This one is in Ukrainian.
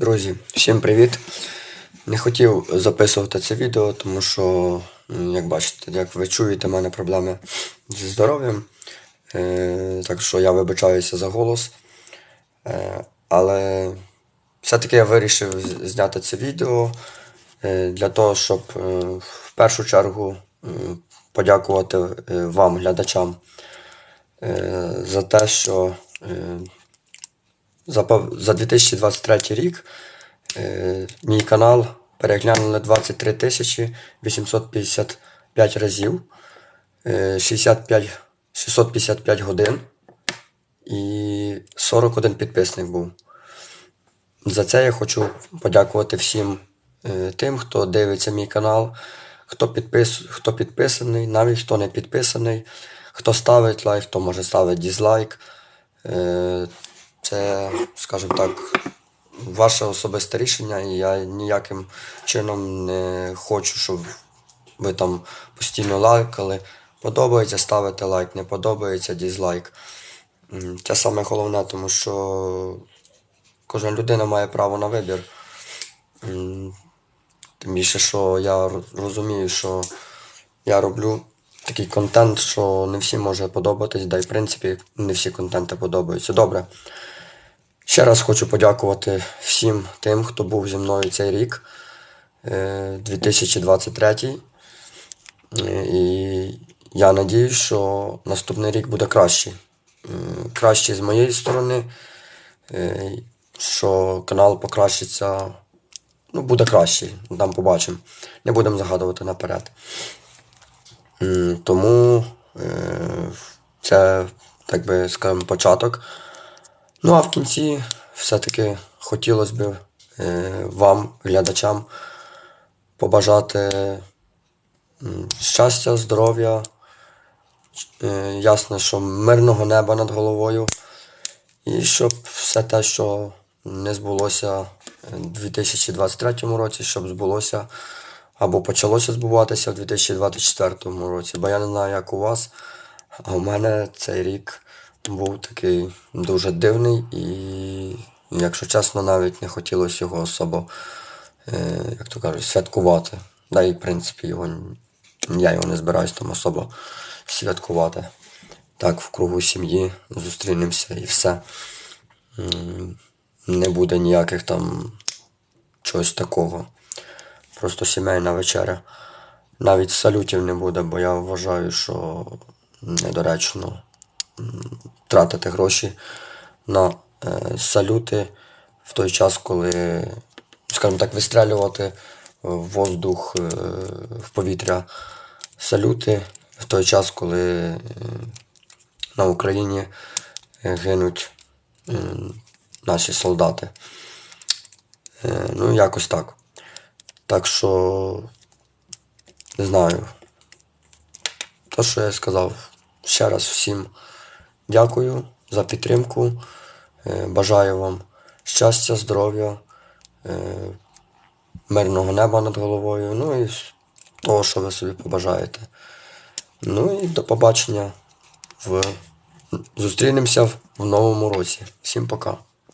Друзі, всім привіт! Не хотів записувати це відео, тому що, як бачите, як ви чуєте, в мене проблеми зі здоров'ям. Е, так що я вибачаюся за голос. Е, але все-таки я вирішив зняти це відео е, для того, щоб е, в першу чергу е, подякувати е, вам, глядачам, е, за те, що е, за, за 2023 рік е, мій канал переглянули 23 тисячі 855 разів, е, 65, 655 годин і 41 підписник був. За це я хочу подякувати всім е, тим, хто дивиться мій канал, хто, підпис, хто підписаний, навіть хто не підписаний, хто ставить лайк, хто може ставити дізлайк. Це, скажімо так, ваше особисте рішення, і я ніяким чином не хочу, щоб ви там постійно лайкали. Подобається, ставити лайк, не подобається дізлайк. Це саме головне, тому що кожна людина має право на вибір. Тим більше, що я розумію, що я роблю такий контент, що не всім може подобатись, да й в принципі не всі контенти подобаються. Добре. Ще раз хочу подякувати всім тим, хто був зі мною цей рік, е, 2023. Е, І я надіюсь, що наступний рік буде кращий. Е, Кращий з моєї сторони, е, що канал покращиться. Ну, буде кращий, там побачимо. Не будемо загадувати наперед. Тому е, це, так би скажемо, початок. Ну а в кінці все-таки хотілося б е, вам, глядачам, побажати щастя, здоров'я, е, ясно, що мирного неба над головою. І щоб все те, що не збулося у 2023 році, щоб збулося або почалося збуватися в 2024 році. Бо я не знаю, як у вас, а у мене цей рік був такий дуже дивний і, якщо чесно, навіть не хотілося його особо, е, як то кажуть, святкувати. Да і в принципі його, я його не збираюсь там особо святкувати. Так, в кругу сім'ї зустрінемося і все. Не буде ніяких там чогось такого. Просто сімейна вечеря. Навіть салютів не буде, бо я вважаю, що недоречно тратити гроші на е, салюти в той час, коли, скажімо так, вистрелювати в воздух, е, в повітря салюти в той час, коли е, на Україні гинуть наші солдати. Ну, якось так. Так що, не знаю. То, що я сказав, ще раз всім дякую за підтримку. Е, Бажаю вам щастя, здоров'я, е, мирного неба над головою, ну і того, що ви собі побажаєте. Ну і до побачення. В... Зустрінемося в новому році. Всім пока.